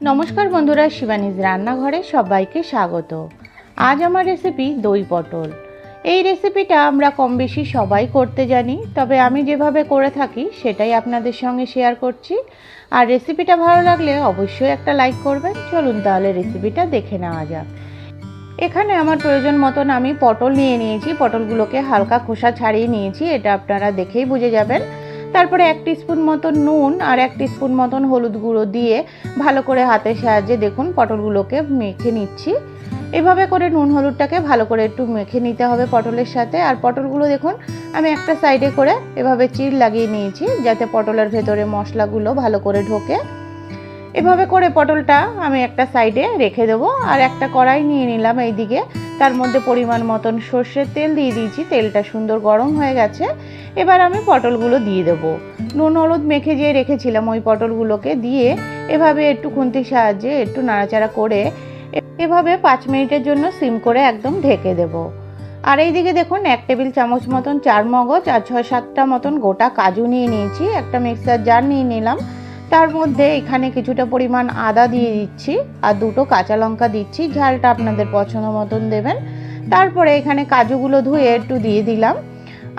নমস্কার বন্ধুরা, শিবানীজ রান্নাঘরে সবাইকে স্বাগত। আজ আমার রেসিপি দই পটল। এই রেসিপিটা আমরা কম বেশি সবাই করতে জানি, তবে আমি যেভাবে করে থাকি সেটাই আপনাদের সঙ্গে শেয়ার করছি। আর রেসিপিটা ভালো লাগলে অবশ্যই একটা লাইক করবেন। চলুন তাহলে রেসিপিটা দেখে নেওয়া যাক। এখানে আমার প্রয়োজন মতন আমি পটল নিয়ে নিয়েছি। পটলগুলোকে হালকা খোসা ছাড়িয়ে নিয়েছি, এটা আপনারা দেখেই বুঝে যাবেন। তারপরে এক স্পুন মতন নুন আর এক স্পুন মতন হলুদ গুঁড়ো দিয়ে ভালো করে হাতের সাহায্যে দেখুন পটলগুলোকে মেখে নিচ্ছি। এভাবে করে নুন হলুদটাকে ভালো করে একটু মেখে নিতে হবে পটলের সাথে। আর পটলগুলো দেখুন, আমি একটা সাইডে করে এভাবে চির লাগিয়ে নিয়েছি যাতে পটলের ভেতরে মশলাগুলো ভালো করে ঢোকে। এভাবে করে পটলটা আমি একটা সাইডে রেখে দেবো। আর একটা কড়াই নিয়ে নিলাম এইদিকে। তার মধ্যে পরিমাণ মতন সর্ষের তেল দিয়ে দিয়েছি। তেলটা সুন্দর গরম হয়ে গেছে। এবার আমি পটলগুলো দিয়ে দেবো। নুন, হলুদ মেখে যে রেখেছিলাম ওই পটলগুলোকে দিয়ে এভাবে একটু খুন্তির সাহায্যে একটু নাড়াচাড়া করে এভাবে পাঁচ মিনিটের জন্য সিম করে একদম ঢেকে দেব। আর এইদিকে দেখুন, এক টেবিল চামচ মতন চার মগজ আর ছয় সাতটা মতন গোটা কাজু নিয়ে নিয়েছি, একটা মিক্সার জার নিয়ে নিলাম। তার মধ্যে এখানে কিছুটা পরিমাণ আদা দিয়ে দিচ্ছি আর দুটো কাঁচা লঙ্কা দিচ্ছি, ঝালটা আপনাদের পছন্দ মতন দেবেন। তারপরে এখানে কাজুগুলো ধুয়ে একটু দিয়ে দিলাম।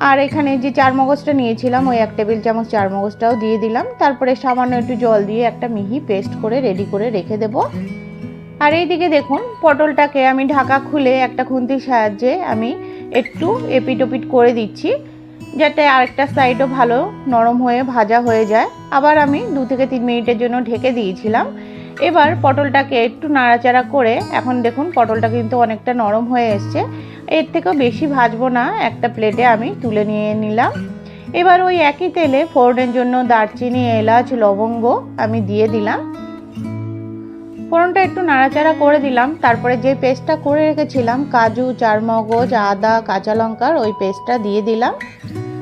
আর এখানে যে চার মগজটা নিয়েছিলাম, ওই এক টেবিল চামচ চার মগজটাও দিয়ে দিলাম। তারপরে সামান্য একটু জল দিয়ে একটা মিহি পেস্ট করে রেডি করে রেখে দেব। আর এইদিকে দেখুন, পটলটাকে আমি ঢাকা খুলে একটা খুন্তির সাহায্যে আমি একটু এপিট ওপিট করে দিচ্ছি, যাতে আরেকটা সাইডও ভালো নরম হয়ে ভাজা হয়ে যায়। আবার আমি দু থেকে তিন মিনিটের জন্য ঢেকে দিয়েছিলাম। এবার পটলটাকে একটু নাড়াচাড়া করে, এখন দেখুন পটলটা কিন্তু অনেকটা নরম হয়ে এসছে। এর থেকেও বেশি ভাজবো না, একটা প্লেটে আমি তুলে নিয়ে নিলাম। এবার ওই একই তেলে ফোড়নের জন্য দারচিনি, এলাচ, লবঙ্গ আমি দিয়ে দিলাম। ফোড়নটা একটু নাড়াচাড়া করে দিলাম, তারপরে যে পেস্টটা করে রেখেছিলাম, কাজু, চারমগজ, আদা, কাঁচা লঙ্কার, ওই পেস্টটা দিয়ে দিলাম।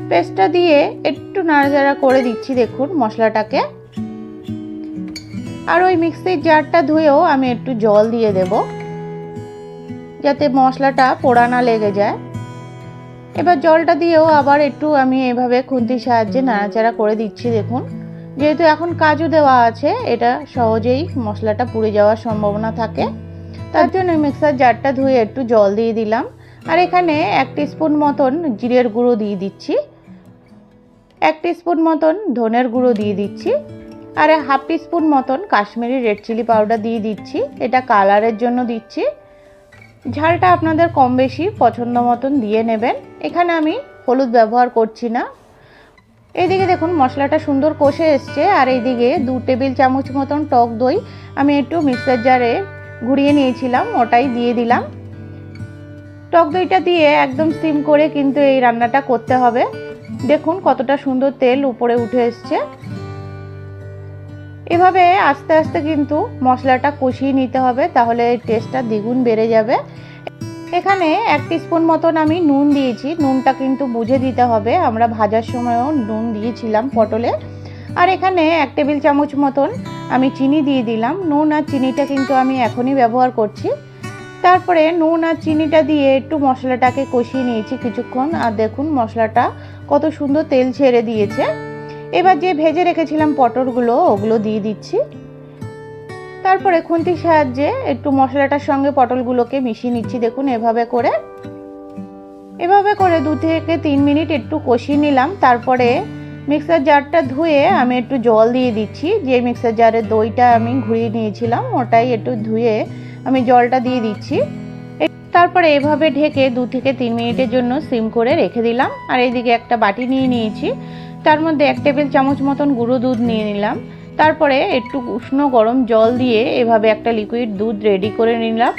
পেস্টটা দিয়ে একটু নাড়াচাড়া করে দিচ্ছি, দেখুন মশলাটাকে। আর ওই মিক্সির জারটা ধুয়েও আমি একটু জল দিয়ে দেব। যাতে মশলাটা পোড়া না লেগে যায়। এবার জলটা দিয়েও আবার একটু আমি এভাবে খুন্তির সাহায্যে নাড়াচাড়া করে দিচ্ছি, দেখুন। যেহেতু এখন কাজু দেওয়া আছে, এটা সহজেই মশলাটা পুড়ে যাওয়ার সম্ভাবনা থাকে। তার জন্য মিক্সার জারটা ধুয়ে একটু জল দিয়ে দিলাম। আর এখানে এক স্পুন মতন জিরের গুঁড়ো দিয়ে দিচ্ছি। এক স্পুন মতন ধনের গুঁড়ো দিয়ে দিচ্ছি। আর হাফ স্পুন মতন কাশ্মীরি রেড চিলি পাউডার দিয়ে দিচ্ছি। এটা কালারের জন্য দিচ্ছি। ঝালটা আপনাদের কম বেশি পছন্দ মতন দিয়ে নেবেন। এখানে আমি হলুদ ব্যবহার করছি না। এইদিকে দেখুন, মশলাটা সুন্দর কষে এসছে। আর এইদিকে দু টেবিল চামচ মতন টক দই আমি একটু মিক্সার জারে ঘুরিয়ে নিয়েছিলাম, ওটাই দিয়ে দিলাম। টক দইটা দিয়ে একদম সিম করে কিন্তু এই রান্নাটা করতে হবে। দেখুন কতটা সুন্দর তেল উপরে উঠে এসছে। এভাবে আস্তে আস্তে কিন্তু মশলাটা কষিয়ে নিতে হবে, তাহলে টেস্টটা দ্বিগুণ বেড়ে যাবে। এখানে এক স্পুন মতন আমি নুন দিয়েছি, নুনটা কিন্তু বুঝে দিতে হবে। আমরা ভাজার সময়ও নুন দিয়েছিলাম পটলে। আর এখানে এক টেবিল চামচ মতন আমি চিনি দিয়ে দিলাম। নুন আর চিনিটা কিন্তু আমি এখনই ব্যবহার করছি। তারপরে নুন আর চিনিটা দিয়ে একটু মশলাটাকে কষিয়ে নিয়েছি কিছুক্ষণ। আর দেখুন মশলাটা কত সুন্দর তেল ছেড়ে দিয়েছে। এবার যে ভেজে রেখেছিলাম পটলগুলো, ওগুলো দিয়ে দিচ্ছি। তারপরে খুন্তির সাহায্যে একটু মশলাটার সঙ্গে পটলগুলোকে মিশিয়ে নিচ্ছি, দেখুন এভাবে করে। এভাবে করে দু থেকে তিন মিনিট একটু কষিয়ে নিলাম। তারপরে মিক্সার জারটা ধুয়ে আমি একটু জল দিয়ে দিচ্ছি। যে মিক্সার জারের দইটা আমি ঘুরিয়ে নিয়েছিলাম, ওটাই একটু ধুয়ে আমি জলটা দিয়ে দিচ্ছি। তারপরে এভাবে ঢেকে দু থেকে তিন মিনিটের জন্য সিম করে রেখে দিলাম। আর এইদিকে একটা বাটি নিয়ে নিয়েছি। তার মধ্যে এক টেবিল চামচ মতন গুঁড়ো দুধ নিয়ে নিলাম। তারপরে একটু উষ্ণ গরম জল দিয়ে এভাবে একটা লিকুইড দুধ রেডি করে নিলাম।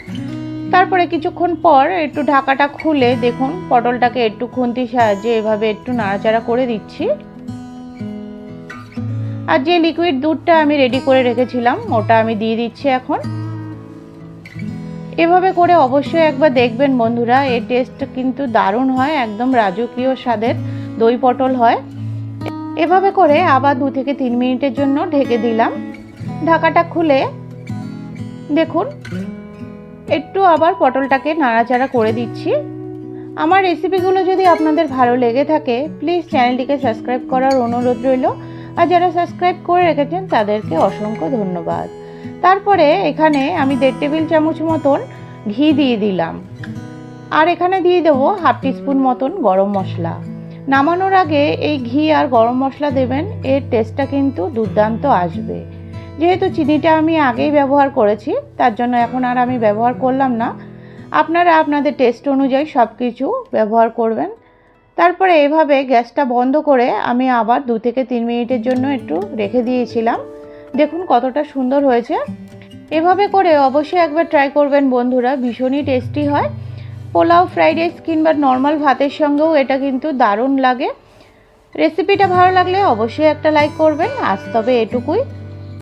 তারপরে কিছুক্ষণ পর একটু ঢাকাটা খুলে দেখুন, পটলটাকে একটু খুন্তির সাহায্যে এভাবে একটু নাড়াচাড়া করে দিচ্ছি। আর যে লিকুইড দুধটা আমি রেডি করে রেখেছিলাম, ওটা আমি দিয়ে দিচ্ছি এখন। এভাবে করে অবশ্যই একবার দেখবেন বন্ধুরা, এর টেস্ট কিন্তু দারুণ হয়, একদম রাজকীয় স্বাদের দই পটল হয়। এভাবে করে আবার দু থেকে তিন মিনিটের জন্য ঢেকে দিলাম। ঢাকাটা খুলে দেখুন, একটু আবার পটলটাকে নাড়াচাড়া করে দিচ্ছি। আমার রেসিপিগুলো যদি আপনাদের ভালো লেগে থাকে প্লিজ চ্যানেলটিকে সাবস্ক্রাইব করার অনুরোধ রইল। আর যারা সাবস্ক্রাইব করে রেখেছেন, তাদেরকে অসংখ্য ধন্যবাদ। তারপরে এখানে আমি দেড় টেবিল চামচ মতন ঘি দিয়ে দিলাম। আর এখানে দিয়ে দেবো হাফ টিস্পুন মতন গরম মশলা। নামানোর আগে এই ঘি আর গরম মশলা দেবেন, এর টেস্টটা কিন্তু দুর্দান্ত আসবে। যেহেতু চিনিটা আমি আগেই ব্যবহার করেছি, তার জন্য এখন আর আমি ব্যবহার করলাম না। আপনারা আপনাদের টেস্ট অনুযায়ী সব কিছু ব্যবহার করবেন। তারপরে এভাবে গ্যাসটা বন্ধ করে আমি আবার দু থেকে তিন মিনিটের জন্য একটু রেখে দিয়েছিলাম। দেখুন কতটা সুন্দর হয়েছে। এভাবে করে অবশ্যই একবার ট্রাই করবেন বন্ধুরা, ভীষণই টেস্টি হয়। পোলাও, ফ্রাইড রাইস কিংবা নর্মাল ভাতের সঙ্গেও এটা কিন্তু দারুণ লাগে। রেসিপিটা ভালো লাগলে অবশ্যই একটা লাইক করবেন। আজ তবে এটুকুই।